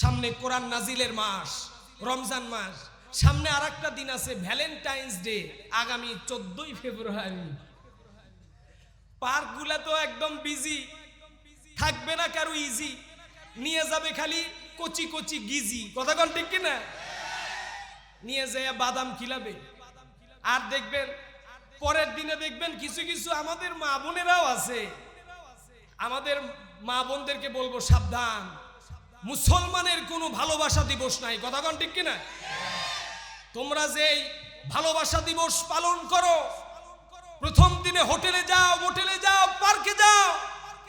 সামনে কোরআন নাজিলের মাস, রমজান মাস, সামনে আর একটা দিন আছে ভ্যালেন্টাইন্স ডে, আগামী চোদ্দই ফেব্রুয়ারি। পার্কগুলা তো একদম বিজি থাকবে না কারও ইজি নিয়ে যাবে খালি কচি কচি গিজি। কথা কন ঠিক কিনা? নিয়ে যায় বাদাম খিলাবে। আর দেখবেন, পরের দিনে দেখবেন কিছু কিছু আমাদের মা বোনেরাও আছে। আমাদের মা বোনদেরকে বলব সাবধান। মুসলমানের কোনো ভালোবাসা দিবস নাই। কথা কন ঠিক কিনা? তোমরা যেই ভালোবাসা দিবস পালন করো, প্রথম দিনে হোটেলে যাও, মোটেলে যাও, পার্কে যাও,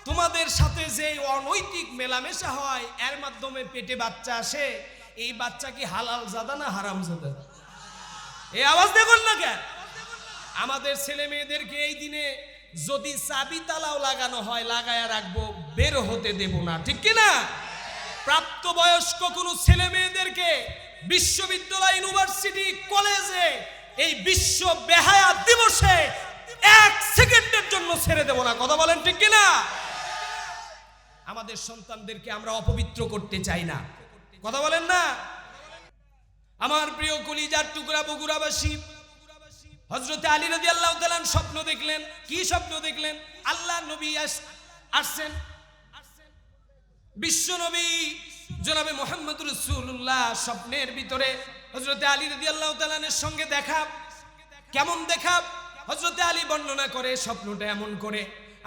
তোমাদের সাথে যে অনৈতিক মেলামেশা হয়, এর মাধ্যমে পেটে বাচ্চা আসে, এই বাচ্চা কি হালাল জাদা না হারাম জাদা? এই আওয়াজ দেখুন না কেন? আমাদের ছেলে মেয়েদেরকে এই দিনে যদি চাবি তালাও লাগানো হয়, লাগায়া রাখব, বের হতে দেব না। ঠিক কি না প্রাপ্তবয়স্ক কোনো ছেলে মেয়েদেরকে বিশ্ববিদ্যালয়, ইউনিভার্সিটি, কলেজে এই বিশ্ব বেহায়া দিবসে এক সেকেন্ডের জন্য ছেড়ে দেব না। কথা বলেন ঠিক কি না আমাদের সন্তানদেরকে আমরা অপবিত্র করতে চাই না। কথা বলেন না? আমার প্রিয় কলিজার টুকরা বগুড়াবাসী হজরত আলী নদী আল্লাহ স্বপ্ন দেখলেন। কি স্বপ্ন দেখলেন? আল্লাহ নবী আসছেন। বিশ্ব নবী জনাবে মোহাম্মদ রসুল্লাহ স্বপ্নের ভিতরে হজরতে আলী নদী আল্লাহ তালানের সঙ্গে দেখা। কেমন দেখা? হজরতে আলী বর্ণনা করে স্বপ্নটা এমন করে,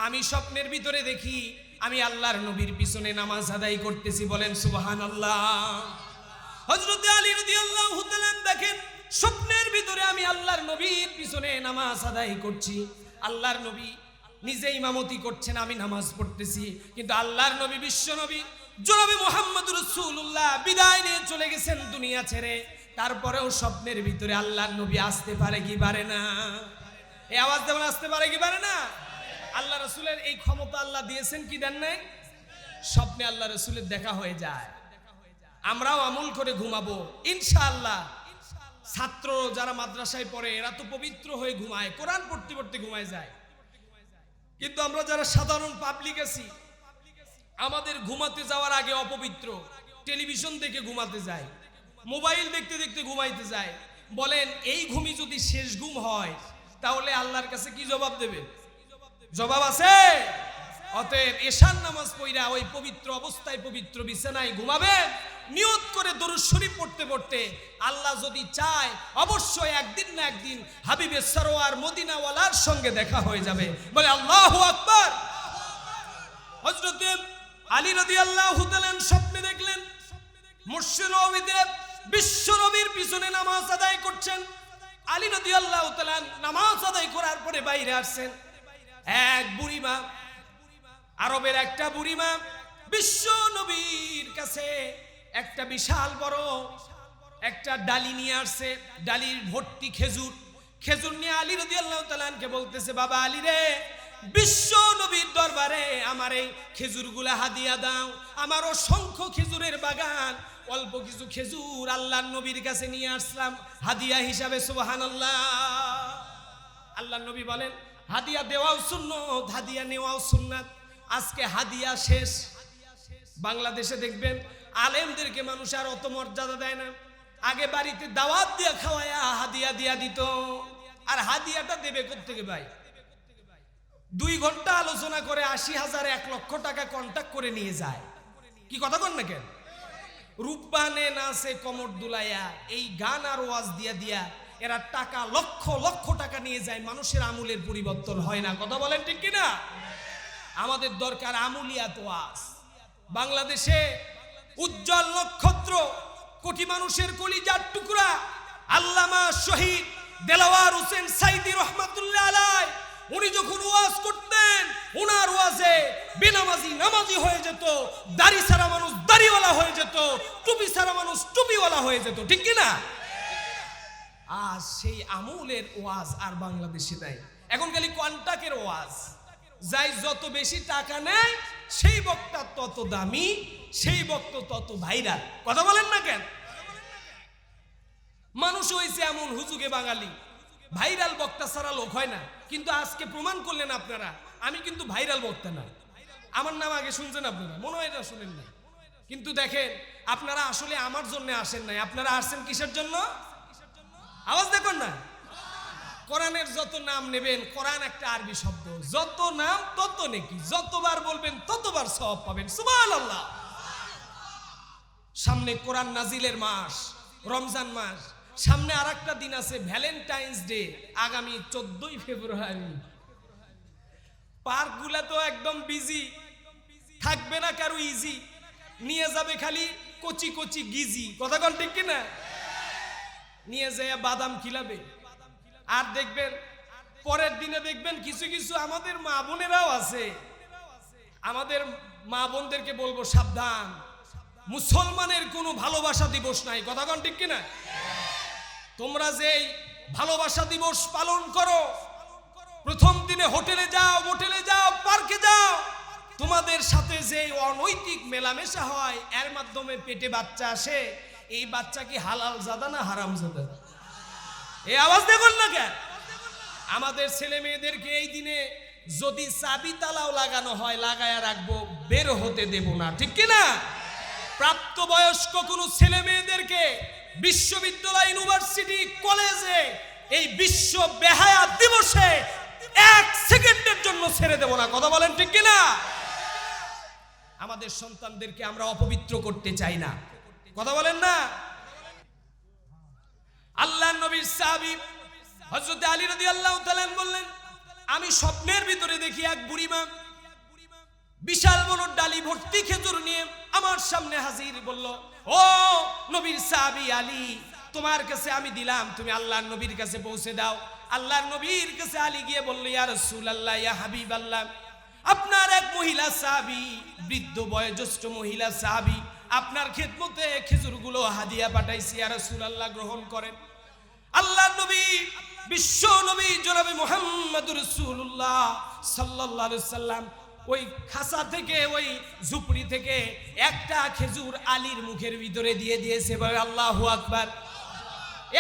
আমি স্বপ্নের ভিতরে দেখি, আমি আল্লাহর নবীর পিছনে নামাজ আদায় করতেছি বলেন সুবাহান আল্লাহ হজরত আলী রদি আল্লাহ দেখেন, স্বপ্নের ভিতরে আমি আল্লাহর নবীর পিছনে নামাজ আদায় করছি। আল্লাহর নবী নিজে ইমামতি করছেন, আমি নামাজ পড়তেছি। কিন্তু আল্লাহর নবী, বিশ্ব নবী, জনাবি মোহাম্মদ রসুল্লাহ বিদায় নিয়ে চলে গেছেন দুনিয়া ছেড়ে। তারপরেও স্বপ্নের ভিতরে আল্লাহর নবী আসতে পারে কি পারে না? এই আওয়াজ দেবেন আসতে পারে কি পারে না? আল্লাহ রসুলের এই ক্ষমতা আল্লাহ দিয়েছেন কি দেন নাই? স্বপ্নে আল্লাহ রসুলের দেখা হয়ে যায়। আমরাও আমল করে ঘুমাবো। ইনশাআল্লাহ। ছাত্র যারা মাদ্রাসায় পড়ে, এরা তো পবিত্র হয়ে ঘুমায়, কোরআন পড়তে পড়তে ঘুমায় যায়। কিন্তু আমরা যারা সাধারণ পাবলিক আছি, আমাদের ঘুমাতে যাওয়ার আগে অপবিত্র। টেলিভিশন দেখে ঘুমাতে যায়, মোবাইল দেখতে দেখতে ঘুমাইতে যায়। বলেন, এই ঘুমি যদি শেষ ঘুম হয়, তাহলে আল্লাহর কাছে কি জবাব দেবে জবাব আছে? অতএব এশান নামাজ পইরা ওই পবিত্র অবস্থায় পবিত্র বিছানায় ঘুমাবেন নিয়ত করে দরুদ শরীফ পড়তে পড়তে আল্লাহ যদি চায়, অবশ্যই একদিন না একদিন হাবিবে সরোয়ার মদিনাওয়ালার সঙ্গে দেখা হয়ে যাবে। বলে আল্লাহু আকবার। হযরত আলী রাদিয়াল্লাহু তাআলা স্বপ্নে দেখলেন, মুর্শিদ নবীতে বিশ্ব নবীর পিছনে নামাজ আদায় করছেন। আলী রাদিয়াল্লাহু তাআলা নামাজ আদায় করার পরে বাইরে আসছেন। এক বুড়িমা আরবের একটা বুড়িমা বিশ্ব নবীর কাছে একটা বিশাল বড় একটা ডালি নিয়ে আসছে। ডালির ভর্তি খেজুর। খেজুর নিয়ে আলী রদি আল্লাহ তালানকে বলতেছে, বাবা আলী রে, বিশ্ব নবীর দরবারে আমার এই খেজুরগুলা হাদিয়া দাও। আমার অসংখ্য খেজুরের বাগান। অল্প কিছু খেজুর আল্লাহ নবীর কাছে নিয়ে আসলাম। হাদিয়া হিসাবে সুবাহান আল্লাহ আল্লাহ নবী বলেন, হাদিয়া দেওয়াও সুন্নত, হাদিয়া নেওয়াও সুন্নাত। আজকে হাদিয়া শেষ। বাংলাদেশে দেখবেন আলেমদেরকে মানুষ আর অত মর্যাদা দেয় না। আগে বাড়িতে দাওয়াত দিয়া খাওয়ায়া হাদিয়া দিয়া দিত। আর হাদিয়াটা দেবে কোথেকে ভাই? দুই ঘণ্টা আলোচনা করে আশি হাজার এক লক্ষ টাকা কন্ট্যাক্ট করে নিয়ে যায়। কি কথা কন না কেন? রূপবানে নাচে কমর দুলাইয়া, এই গান আর ওয়াজ দিয়া দিয়া এরা টাকা লক্ষ লক্ষ টাকা নিয়ে যায়। মানুষের আমূলের পরিবর্তন হয় না। কথা বলেন ঠিক কিনা? আমাদের দরকার আমুলিয়াত ওয়াজ বাংলাদেশে উজ্জ্বল নক্ষত্র, কোটি মানুষের কলিজার টুকরা, আল্লামা শহীদ দেলাওয়ার হোসেন সাইদি রহমাতুল্লাহ আলাই, উনি যখন ওয়াজ করতেন ওনার ওয়াজে বেনামাজি নামাজি হয়ে যেত, দাড়ি সারা মানুষ দাড়িওয়ালা হয়ে যেত, টুপি সারা মানুষ টুপিওয়ালা হয়ে যেত, ঠিক কি না আজ সেই আমুলের ওয়াজ আর বাংলাদেশে নাই। এখন খালি কন্টাকের ওয়াজ। যাই যত বেশি টাকা নেয়, সেই বক্তা তত দামি, সেই বক্ত তত ভাইরাল। কথা বলেন না কেন? মানুষ হয়েছে এমন হুজুগে বাঙালি। ভাইরাল বক্তা ছাড়া লোক হয় না। কিন্তু আজকে প্রমাণ করলেন আপনারা, আমি কিন্তু ভাইরাল বক্তা না। আমার নাম আগে শুনছেন আপনারা, মনে হয় শুনেন না কিন্তু দেখেন, আপনারা আসলে আমার জন্য আসেন নাই। আপনারা আসছেন কিসের জন্য? আওয়াজ দেখুন না। কোরআনের যত নাম নেবেন, কোরআন একটা আরবি শব্দ। যত নাম, তত নেকি। যতবার বলবেন, ততবার সব পাবেন। সুবহানাল্লাহ। সামনে কোরআন নাজিলের মাস, রমজান মাস। সামনে আর একটা দিন আছে, ভ্যালেন্টাইন্স ডে, আগামী চোদ্দই ফেব্রুয়ারি। পার্কগুলা তো একদম বিজি থাকবে না কারও ইজি নিয়ে যাবে খালি কচি কচি গিজি। কথা কন ঠিক কিনা? নিয়ে যায় বাদাম খিলাবে। আর দেখবেন, পরের দিনে দেখবেন কিছু কিছু আমাদের মা বোনেরাও আছে। আমাদের মা বোনদেরকে বলব সাবধান। মুসলমানের কোনো ভালোবাসা দিবস নাই। কথা কন ঠিক কিনা? তোমরা যেই ভালোবাসা দিবস পালন করো, প্রথম দিনে হোটেলে যাও, মোটেলে যাও, পার্কে যাও। তোমাদের সাথে যে অনৈতিক মেলামেশা হয়, এর মাধ্যমে পেটে বাচ্চা আসে। এই বাচ্চা কি হালাল জাদা না হারাম জাদা এই আওয়াজ দেখুন না কেন? আমাদের ছেলে মেয়েদেরকে এই দিনে যদি চাবি তালাও লাগানো হয়, লাগায়া রাখব, বের হতে দেব না, ঠিক কি না প্রাপ্তবয়স্ক কোনো ছেলে মেয়েদেরকে বিশ্ববিদ্যালয়, ইউনিভার্সিটি, কলেজে এই বিশ্ব বেহায়া দিবসে এক সেকেন্ডের জন্য ছেড়ে দেব না, কথা বলেন ঠিক কি না আমাদের সন্তানদেরকে আমরা অপবিত্র করতে চাই না, কথা বলেন না? আল্লাহ নবীর সাহাবী হযরত আলী রাদিয়াল্লাহু তাআলা বললেন, আমি স্বপ্নের ভিতরে দেখি এক বুড়িমা বিশাল বড় ডালি ভর্তি খেজুর নিয়ে আমার সামনে হাজির বলল, ও নবীর সাহাবী আলী, তোমার কাছে আমি দিলাম, তুমি আল্লাহর নবীর কাছে পৌঁছে দাও। আল্লাহর নবীর কাছে আলী গিয়ে বলল, ইয়া রাসূলুল্লাহ, ইয়া হাবিবাল্লাহ, আপনার এক মহিলা সাহাবী, বৃদ্ধ বয়োজ্যেষ্ঠ মহিলা সাহাবী আপনার খেদমতে খেজুরগুলো হাদিয়া পাঠাইছি, ইয়া রাসূলুল্লাহ, গ্রহণ করেন। আল্লাহ নবী, বিশ্ব নবী জনাবে মোহাম্মদুর রাসূলুল্লাহ সাল্লাল্লাহু আলাইহি সাল্লাম ওই খাসা থেকে, ওই ঝুপড়ি থেকে একটা খেজুর আলীর মুখের ভিতরে দিয়ে দিয়েছে আল্লাহু আকবার।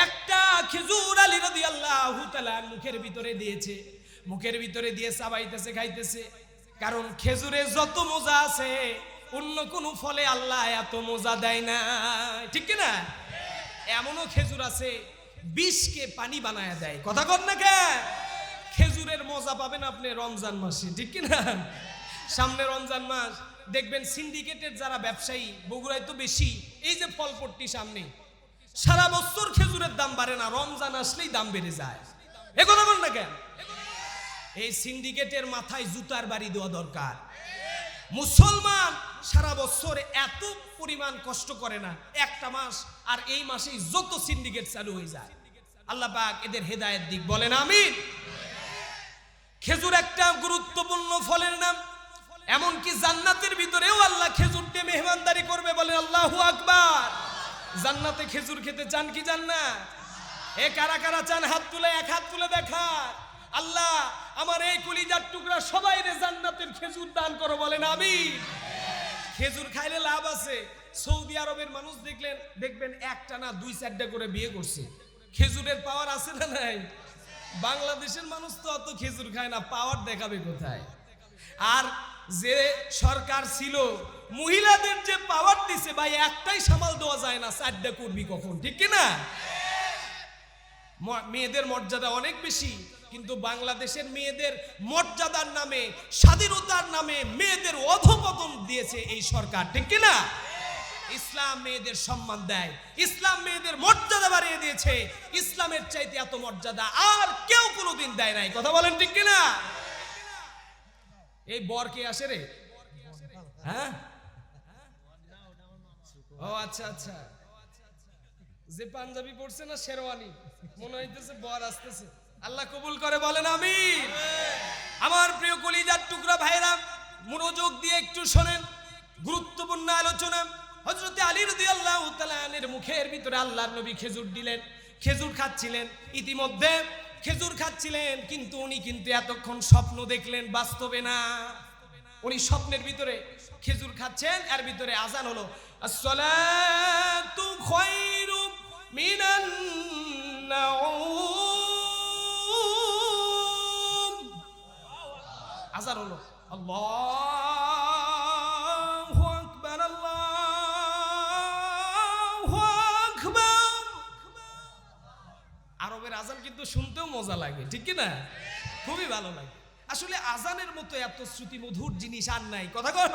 একটা খেজুর আলী রাদিয়াল্লাহু তাআলা মুখের ভিতরে দিয়েছে। মুখের ভিতরে দিয়ে চাবাইতেছে, খাইতেছে। কারণ খেজুরে যত মজা আছে অন্য কোন ফলে আল্লাহ এত মজা দেয় না। ঠিক কি না এমনও খেজুর আছে, বিষকে পানি বানায় দেয়। কথা কর না কে? খেজুরের মজা পাবেন আপনি রমজান মাসে, ঠিক কি না সামনে রমজান মাস, দেখবেন সিন্ডিকেটের যারা ব্যবসায়ী, বগুড়ায় তো বেশি, এই যে ফলপট্টি সামনে, সারা বছর খেজুরের দাম বাড়ে না, রমজান আসলেই দাম বেড়ে যায়। এ কথা বল না কেন এই সিন্ডিকেটের মাথায় জুতার বাড়ি দেওয়া দরকার। মুসলমান সারা বছর এত পরিমাণ কষ্ট করে না, একটা মাস আর এই মাসেই যত সিন্ডিকেট চালু হয়ে যায়। আল্লাহ পাক এদের হেদায়েত দিক, বলেন আমি খেজুর একটা গুরুত্বপূর্ণ ফলের নাম, এমনকি জান্নাতের ভিতরেও আল্লাহ খেজুর দিয়ে মেহমানদারি করবে বলেন আল্লাহু আকবার। জান্নাতে খেজুর খেতে চান কি চান না? এ কারা কারা চান? হাত তুলে, এক হাত তুলে দেখা আল্লাহ আমার এই কলিজার টুকরা সবাই রে জান্নাতের খেজুর দান করো বলেন আমি খেজুর খাইলে লাভ আছে। সৌদি আরবের মানুষ দেখলেন, দেখবেন একটা না দুই চারটা করে বিয়ে করছে। খেজুরের পাওয়ার আছে না নাই? বাংলাদেশের মানুষ তো অত খেজুর খায় না, পাওয়ার দেখাবে কোথায়? আর যে সরকার ছিল, মহিলাদের যে পাওয়ার দিছে, ভাই, একটাই সামাল দেওয়া যায় না, চারটা করবি কখন, ঠিক কি না ম- মেয়েদের মর্যাদা অনেক বেশি। কিন্তু বাংলাদেশের মেয়েদের মর্যাদার নামে, স্বাধীনতার নামে মেয়েদের অধপতন দিয়েছে এই সরকার, ঠিক কি না? ইসলাম মেয়েদের সম্মান দেয়, ইসলাম মেয়েদের মর্যাদা বাড়িয়ে দিয়েছে, ইসলামের চাইতে এত মর্যাদা আর কেউ কোনোদিন দেয় নাই, কথা বলেন ঠিক কি না? এই বর কে আসে রে? হ্যাঁ? ও আচ্ছা আচ্ছা। যে পাঞ্জাবি পড়ছে না, শেরওয়ানি। মনে হইতেছে বর আসতেছে। আল্লাহ কবুল করে বলেন আমি আমার প্রিয় কলিজার টুকরা ভাইরা মনোযোগ দিয়ে একটু শোনেন, গুরুত্বপূর্ণ আলোচনা। হজরতে আলী তাআলার মুখের ভিতরে আল্লাহর নবী খেজুর দিলেন, খেজুর খাচ্ছিলেন। ইতিমধ্যে খেজুর খাচ্ছিলেন, কিন্তু উনি কিন্তু এতক্ষণ স্বপ্ন দেখলেন, বাস্তবে না। উনি স্বপ্নের ভিতরে খেজুর খাচ্ছেন, এর ভিতরে আজান হলো, আসসালাতু খায়রু মিনান নাউম। হাজার হলো। আরবের আজান কিন্তু শুনতেও মজা লাগে, ঠিক কি না? খুবই ভালো লাগে। আসলে আজানের মতো এত শ্রুতি মধুর জিনিস আর নাই, কথা কন